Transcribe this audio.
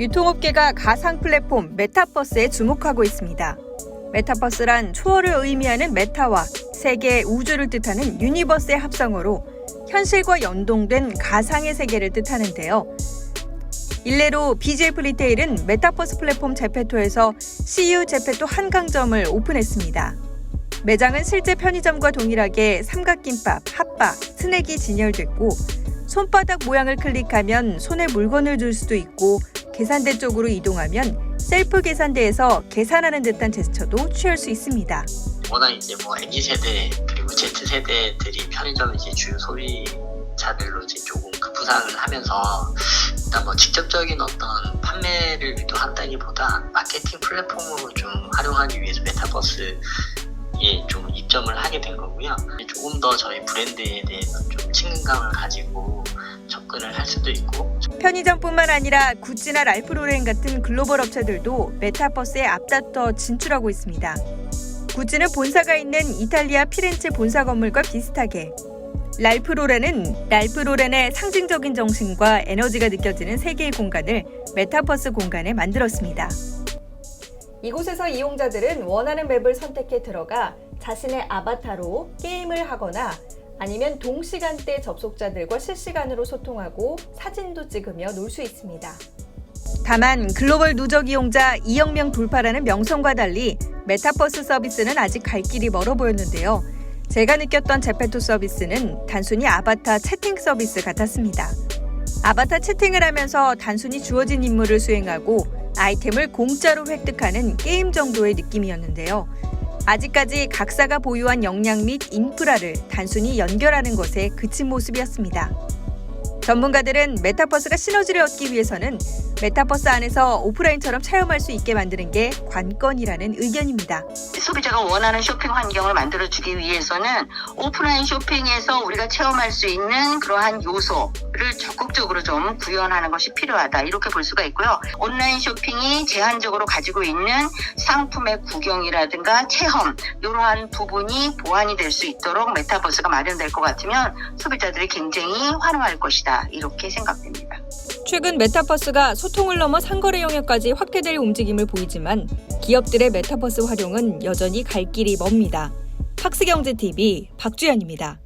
유통업계가 가상 플랫폼 메타버스에 주목하고 있습니다. 메타버스란 초월을 의미하는 메타와 세계의 우주를 뜻하는 유니버스의 합성어로 현실과 연동된 가상의 세계를 뜻하는데요. 일례로 BJF 리테일은 메타버스 플랫폼 제페토에서 CU 제페토 한강점을 오픈했습니다. 매장은 실제 편의점과 동일하게 삼각김밥, 핫바, 스낵이 진열됐고 손바닥 모양을 클릭하면 손에 물건을 줄 수도 있고 계산대 쪽으로 이동하면 셀프 계산대에서 계산하는 듯한 제스처도 취할 수 있습니다. 워낙 이제 뭐 MZ 세대 그리고 Z 세대들이 편의점 이제 주요 소비자들로 이제 조금 급부상을 하면서 일단 뭐 직접적인 어떤 판매를 유도한다기보다 마케팅 플랫폼으로 좀 활용하기 위해서 메타버스 에좀 입점을 하게 된 거고요. 조금 더 저희 브랜드에 대해서 좀 친근감을 가지고 접근을 할 수도 있고 편의점뿐만 아니라 구찌나 랄프로렌 같은 글로벌 업체들도 메타버스에 앞다퉈 진출하고 있습니다. 구찌는 본사가 있는 이탈리아 피렌체 본사 건물과 비슷하게 랄프로렌은 랄프로렌의 상징적인 정신과 에너지가 느껴지는 세계의 공간을 메타버스 공간에 만들었습니다. 이곳에서 이용자들은 원하는 맵을 선택해 들어가 자신의 아바타로 게임을 하거나 아니면 동시간대 접속자들과 실시간으로 소통하고 사진도 찍으며 놀 수 있습니다. 다만 글로벌 누적 이용자 2억 명 돌파라는 명성과 달리 메타버스 서비스는 아직 갈 길이 멀어 보였는데요. 제가 느꼈던 제페토 서비스는 단순히 아바타 채팅 서비스 같았습니다. 아바타 채팅을 하면서 단순히 주어진 임무를 수행하고 아이템을 공짜로 획득하는 게임 정도의 느낌이었는데요. 아직까지 각사가 보유한 역량 및 인프라를 단순히 연결하는 것에 그친 모습이었습니다. 전문가들은 메타버스가 시너지를 얻기 위해서는 메타버스 안에서 오프라인처럼 체험할 수 있게 만드는 게 관건이라는 의견입니다. 소비자가 원하는 쇼핑 환경을 만들어주기 위해서는 오프라인 쇼핑에서 우리가 체험할 수 있는 그러한 요소를 적극적으로 좀 구현하는 것이 필요하다 이렇게 볼 수가 있고요. 온라인 쇼핑이 제한적으로 가지고 있는 상품의 구경이라든가 체험 이러한 부분이 보완이 될 수 있도록 메타버스가 마련될 것 같으면 소비자들이 굉장히 환호할 것이다 이렇게 생각됩니다. 최근 메타버스가 소통을 넘어 상거래 영역까지 확대될 움직임을 보이지만 기업들의 메타버스 활용은 여전히 갈 길이 멉니다. 팍스경제TV 박주연입니다.